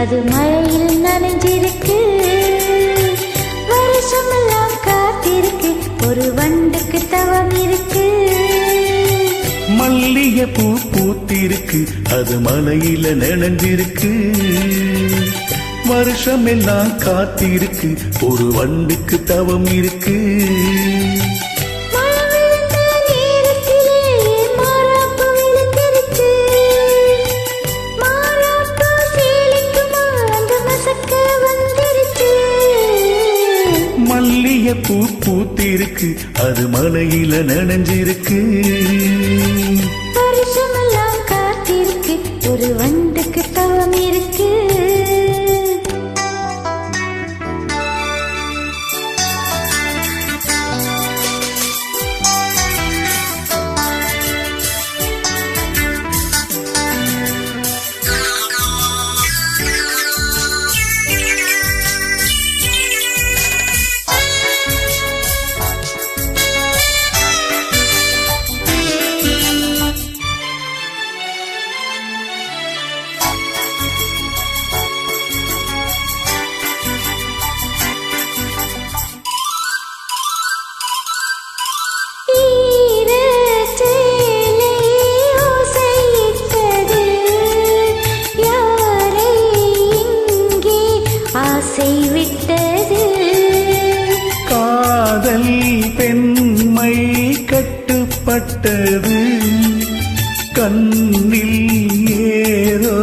அது மழையில் நனைஞ்சிருக்கு. வருஷமெல்லாம் காத்திருக்கு. ஒரு வண்டுக்கு தவம் இருக்கு. மல்லிய பூ பூத்திருக்கு. அது மலையில நினைஞ்சிருக்கு. வருஷமெல்லாம் காத்திருக்கு. ஒரு வண்டுக்கு தவம் இருக்கு. பூ பூத்திருக்கு அது மலையில நனைஞ்சிருக்கு. வருஷமெல்லாம் காத்திருக்கு ஒரு வண்டுக்கு தவம் இருக்கு. கண்ணில் ஏதோ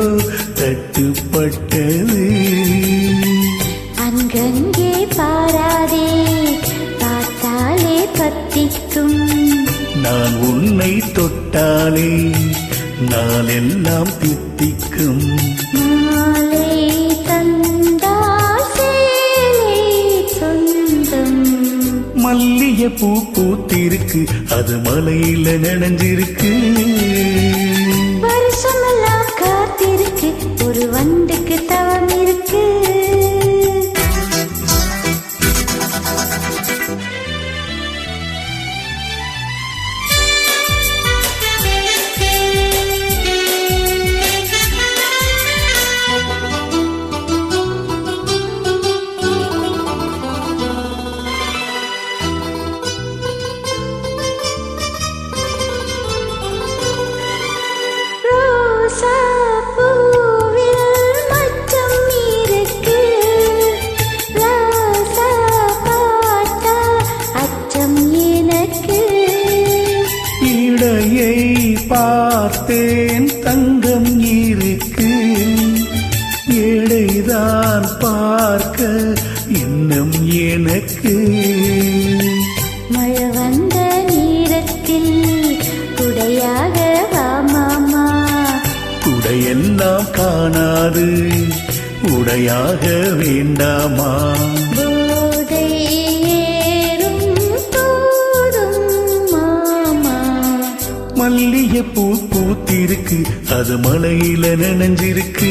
தட்டுப்பட்டது. அங்கங்கே பாராதே பார்த்தாலே பத்திக்கும். நான் உன்னை தொட்டாலே நாளெல்லாம் தித்திக்கும். மாலை தந்தால் சேலை சொந்தம். மல்லிகை பூ பூத்திருக்கு அது மலையில நனைஞ்சிருக்கு. பார்த்தேன் தங்கம் இருக்கு. எடைதான் பார்க்க இன்னும் எனக்கு. மழை வந்த நேரத்தில் குடையாக வா மாமா. உடையெல்லாம் காணாது உடையாக வேண்டாமா? போதை மல்லிகை பூ பூத்திருக்கு அது மலையில நினைஞ்சிருக்கு.